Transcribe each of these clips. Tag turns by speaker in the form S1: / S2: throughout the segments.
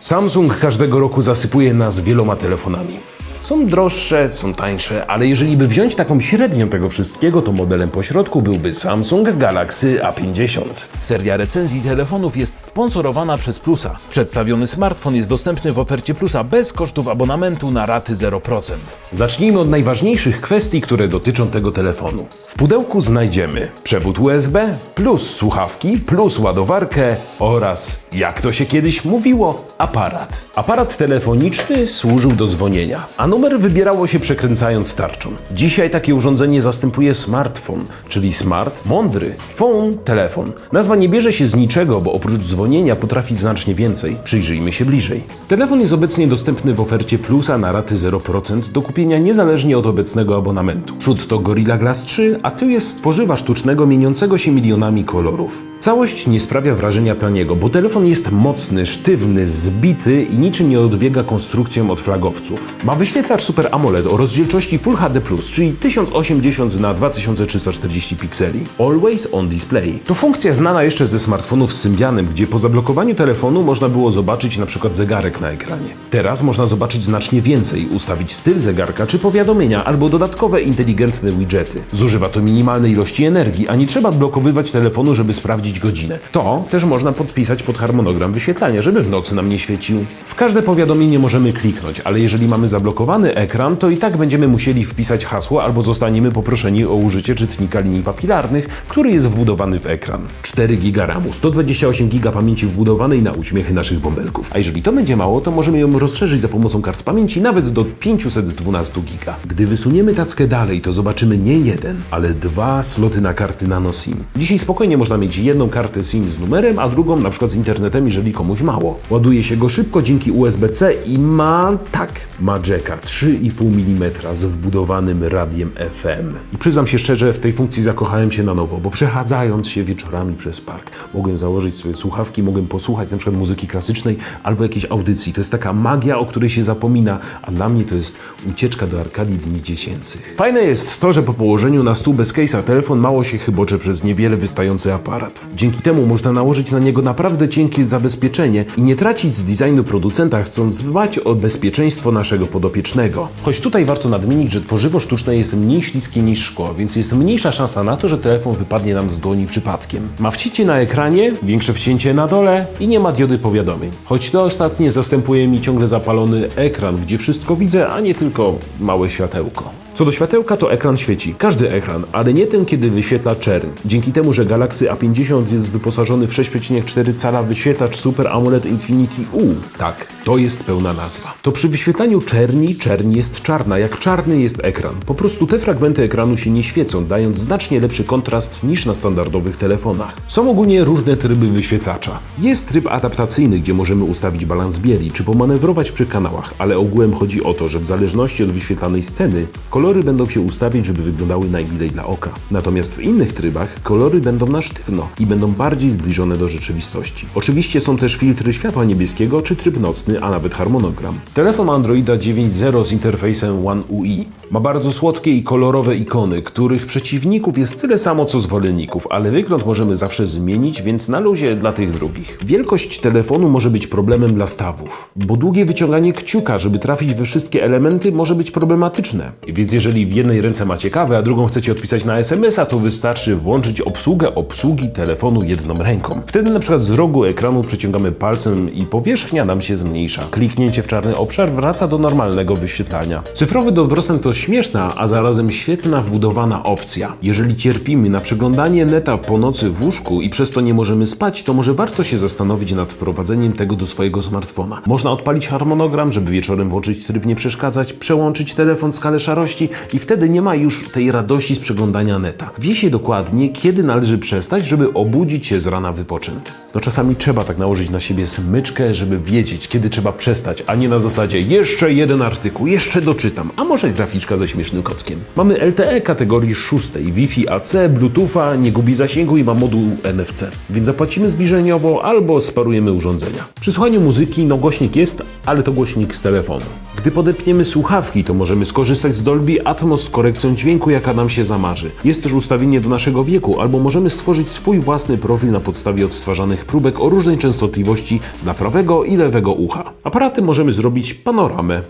S1: Samsung każdego roku zasypuje nas wieloma telefonami. Są droższe, są tańsze, ale jeżeli by wziąć taką średnią tego wszystkiego, to modelem pośrodku byłby Samsung Galaxy A50.
S2: Seria recenzji telefonów jest sponsorowana przez Plusa. Przedstawiony smartfon jest dostępny w ofercie Plusa bez kosztów abonamentu na raty 0%.
S1: Zacznijmy od najważniejszych kwestii, które dotyczą tego telefonu. W pudełku znajdziemy przewód USB, plus słuchawki, plus ładowarkę oraz, jak to się kiedyś mówiło, aparat. Aparat telefoniczny służył do dzwonienia, a numer wybierało się przekręcając tarczą. Dzisiaj takie urządzenie zastępuje smartfon, czyli smart, mądry, phone, telefon. Nazwa nie bierze się z niczego, bo oprócz dzwonienia potrafi znacznie więcej. Przyjrzyjmy się bliżej. Telefon jest obecnie dostępny w ofercie Plusa na raty 0% do kupienia niezależnie od obecnego abonamentu. Przód to Gorilla Glass 3, a tył jest tworzywa sztucznego mieniącego się milionami kolorów. Całość nie sprawia wrażenia taniego, bo telefon jest mocny, sztywny, zbity i niczym nie odbiega konstrukcją od flagowców. Ma wyświetlacz Super AMOLED o rozdzielczości Full HD+, czyli 1080 na 2340 pikseli. Always on display. To funkcja znana jeszcze ze smartfonów z Symbianem, gdzie po zablokowaniu telefonu można było zobaczyć przykład zegarek na ekranie. Teraz można zobaczyć znacznie więcej, ustawić styl zegarka czy powiadomienia albo dodatkowe inteligentne widgety. Zużywa to minimalnej ilości energii, a nie trzeba odblokowywać telefonu, żeby sprawdzić godzinę. To też można podpisać pod harmonogram wyświetlania, żeby w nocy nam nie świecił. W każde powiadomienie możemy kliknąć, ale jeżeli mamy zablokowany ekran, to i tak będziemy musieli wpisać hasło albo zostaniemy poproszeni o użycie czytnika linii papilarnych, który jest wbudowany w ekran. 4 GB RAMu, 128 GB pamięci wbudowanej na uśmiechy naszych bąbelków. A jeżeli to będzie mało, to możemy ją rozszerzyć za pomocą kart pamięci nawet do 512 GB. Gdy wysuniemy tackę dalej, to zobaczymy nie jeden, ale dwa sloty na karty nano SIM. Dzisiaj spokojnie można mieć jedną kartę SIM z numerem, a drugą na przykład z internetem, jeżeli komuś mało. Ładuje się go szybko dzięki USB-C i ma, tak, ma jacka 3,5 mm z wbudowanym radiem FM. I przyznam się szczerze, w tej funkcji zakochałem się na nowo, bo przechadzając się wieczorami przez park, mogłem założyć sobie słuchawki, mogłem posłuchać na przykład muzyki klasycznej albo jakiejś audycji. To jest taka magia, o której się zapomina, a dla mnie to jest ucieczka do Arkadii Dni Dziesięcych. Fajne jest to, że po położeniu na stół bez case'a telefon mało się chybocze przez niewiele wystający aparat. Dzięki temu można nałożyć na niego naprawdę cienkie zabezpieczenie i nie tracić z designu producenta, chcąc dbać o bezpieczeństwo naszego podopiecznego. Choć tutaj warto nadmienić, że tworzywo sztuczne jest mniej śliskie niż szkło, więc jest mniejsza szansa na to, że telefon wypadnie nam z dłoni przypadkiem. Ma wcięcie na ekranie, większe wcięcie na dole i nie ma diody powiadomień. Choć to ostatnie zastępuje mi ciągle zapalony ekran, gdzie wszystko widzę, a nie tylko małe światełko. Co do światełka, to ekran świeci. Każdy ekran, ale nie ten, kiedy wyświetla czerń. Dzięki temu, że Galaxy A50 jest wyposażony w 6,4 cala wyświetlacz Super AMOLED Infinity U. Tak, to jest pełna nazwa. To przy wyświetlaniu czerni, czerń jest czarna, jak czarny jest ekran. Po prostu te fragmenty ekranu się nie świecą, dając znacznie lepszy kontrast niż na standardowych telefonach. Są ogólnie różne tryby wyświetlacza. Jest tryb adaptacyjny, gdzie możemy ustawić balans bieli, czy pomanewrować przy kanałach, ale ogółem chodzi o to, że w zależności od wyświetlanej sceny, kolory będą się ustawiać, żeby wyglądały najmilej dla oka. Natomiast w innych trybach kolory będą na sztywno i będą bardziej zbliżone do rzeczywistości. Oczywiście są też filtry światła niebieskiego czy tryb nocny, a nawet harmonogram. Telefon Androida 9.0 z interfejsem One UI. Ma bardzo słodkie i kolorowe ikony, których przeciwników jest tyle samo co zwolenników, ale wygląd możemy zawsze zmienić, więc na luzie dla tych drugich. Wielkość telefonu może być problemem dla stawów, bo długie wyciąganie kciuka, żeby trafić we wszystkie elementy, może być problematyczne. Więc jeżeli w jednej ręce macie kawę, a drugą chcecie odpisać na SMS-a, to wystarczy włączyć obsługę obsługi telefonu jedną ręką. Wtedy na przykład z rogu ekranu przeciągamy palcem i powierzchnia nam się zmniejsza. Kliknięcie w czarny obszar wraca do normalnego wyświetlania. Cyfrowy dobrostan to śmieszna, a zarazem świetna wbudowana opcja. Jeżeli cierpimy na przeglądanie neta po nocy w łóżku i przez to nie możemy spać, to może warto się zastanowić nad wprowadzeniem tego do swojego smartfona. Można odpalić harmonogram, żeby wieczorem włączyć tryb nie przeszkadzać, przełączyć telefon w skalę szarości i wtedy nie ma już tej radości z przeglądania neta. Wie się dokładnie, kiedy należy przestać, żeby obudzić się z rana wypoczęty. No czasami trzeba tak nałożyć na siebie smyczkę, żeby wiedzieć, kiedy trzeba przestać, a nie na zasadzie jeszcze jeden artykuł, jeszcze doczytam, a może graficzka tabliczka ze śmiesznym kotkiem. Mamy LTE kategorii szóstej, Wi-Fi AC, Bluetootha, nie gubi zasięgu i ma moduł NFC. Więc zapłacimy zbliżeniowo albo sparujemy urządzenia. Przy słuchaniu muzyki, no głośnik jest, ale to głośnik z telefonu. Gdy podepniemy słuchawki, to możemy skorzystać z Dolby Atmos z korekcją dźwięku, jaka nam się zamarzy. Jest też ustawienie do naszego wieku, albo możemy stworzyć swój własny profil na podstawie odtwarzanych próbek o różnej częstotliwości dla prawego i lewego ucha. Aparatem możemy zrobić panoramę,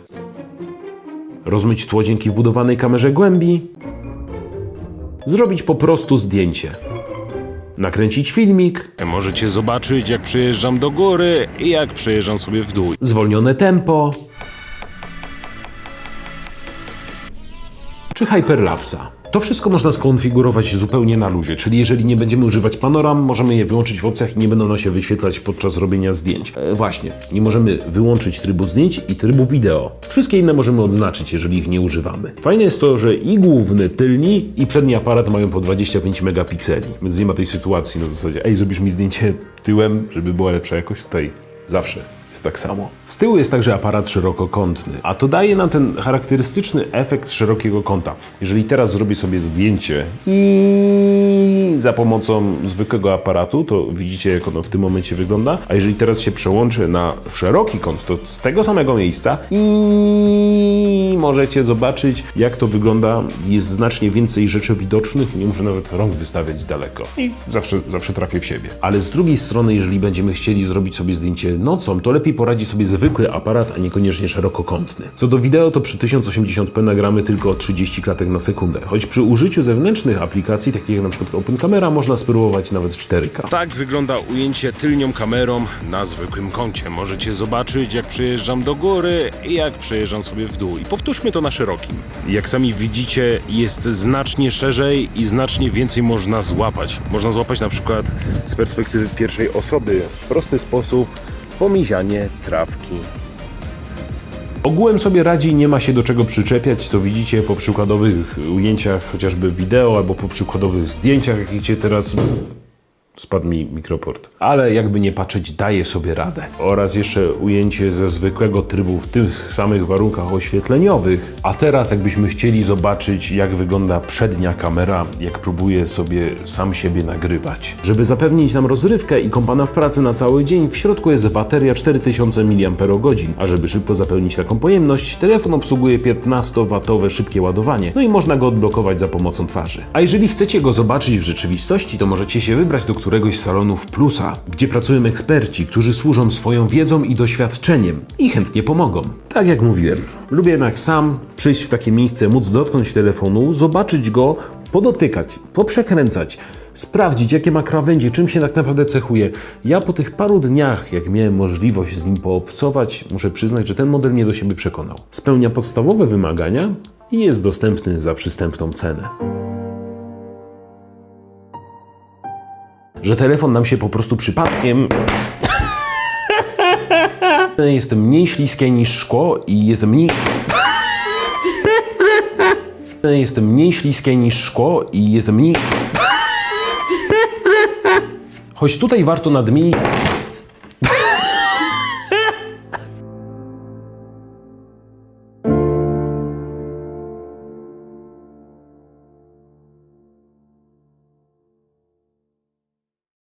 S1: rozmyć tło dzięki wbudowanej kamerze głębi, zrobić po prostu zdjęcie, nakręcić filmik,
S3: Możecie zobaczyć, jak przejeżdżam do góry i jak przejeżdżam sobie w dół.
S1: zwolnione tempo czy hyperlapsa. To wszystko można skonfigurować zupełnie na luzie, czyli jeżeli nie będziemy używać panoram, możemy je wyłączyć w opcjach i nie będą one się wyświetlać podczas robienia zdjęć. E, właśnie, nie możemy wyłączyć trybu zdjęć i trybu wideo. Wszystkie inne możemy odznaczyć, jeżeli ich nie używamy. Fajne jest to, że i główny, tylni i przedni aparat mają po 25 megapikseli, więc nie ma tej sytuacji na zasadzie ej, zrobisz mi zdjęcie tyłem, żeby była lepsza jakość tutaj. Zawsze jest tak samo. Z tyłu jest także aparat szerokokątny, a to daje nam ten charakterystyczny efekt szerokiego kąta. Jeżeli teraz zrobię sobie zdjęcie i za pomocą zwykłego aparatu, to widzicie jak ono w tym momencie wygląda, a jeżeli teraz się przełączę na szeroki kąt, to z tego samego miejsca i możecie zobaczyć jak to wygląda. Jest znacznie więcej rzeczy widocznych, nie muszę nawet rąk wystawiać daleko i zawsze, zawsze trafię w siebie. Ale z drugiej strony, jeżeli będziemy chcieli zrobić sobie zdjęcie nocą, to lepiej poradzi sobie zwykły aparat, a niekoniecznie szerokokątny. Co do wideo, to przy 1080p nagramy tylko 30 klatek na sekundę, choć przy użyciu zewnętrznych aplikacji, takich jak przykład Open Camera, można spróbować nawet 4K.
S3: Tak wygląda ujęcie tylnią kamerą na zwykłym kącie. Możecie zobaczyć, jak przejeżdżam do góry i jak przejeżdżam sobie w dół. I powtórzmy to na szerokim. Jak sami widzicie, jest znacznie szerzej i znacznie więcej można złapać. Można złapać na przykład z perspektywy pierwszej osoby w prosty sposób pomizianie trawki.
S1: Ogółem sobie radzi, nie ma się do czego przyczepiać, co widzicie po przykładowych ujęciach chociażby wideo albo po przykładowych zdjęciach, jak widzicie teraz. Spadł mi mikroport. Ale jakby nie patrzeć, daje sobie radę. Oraz jeszcze ujęcie ze zwykłego trybu w tych samych warunkach oświetleniowych. A teraz jakbyśmy chcieli zobaczyć, jak wygląda przednia kamera, jak próbuje sobie sam siebie nagrywać. Żeby zapewnić nam rozrywkę i kompana w pracy na cały dzień, w środku jest bateria 4000 mAh, a żeby szybko zapełnić taką pojemność, telefon obsługuje 15W szybkie ładowanie, no i można go odblokować za pomocą twarzy. A jeżeli chcecie go zobaczyć w rzeczywistości, to możecie się wybrać do któregoś z salonów Plusa, gdzie pracują eksperci, którzy służą swoją wiedzą i doświadczeniem i chętnie pomogą. Tak jak mówiłem, lubię jednak sam przyjść w takie miejsce, móc dotknąć telefonu, zobaczyć go, podotykać, poprzekręcać, sprawdzić, jakie ma krawędzie, czym się tak naprawdę cechuje. Ja po tych paru dniach, jak miałem możliwość z nim poobcować, muszę przyznać, że ten model mnie do siebie przekonał. Spełnia podstawowe wymagania i jest dostępny za przystępną cenę. Że telefon nam się po prostu przypadkiem jest mniej śliskie niż szkło i jest mniej jest mniej śliskie niż szkło i jest mniej Choć tutaj warto nadmienić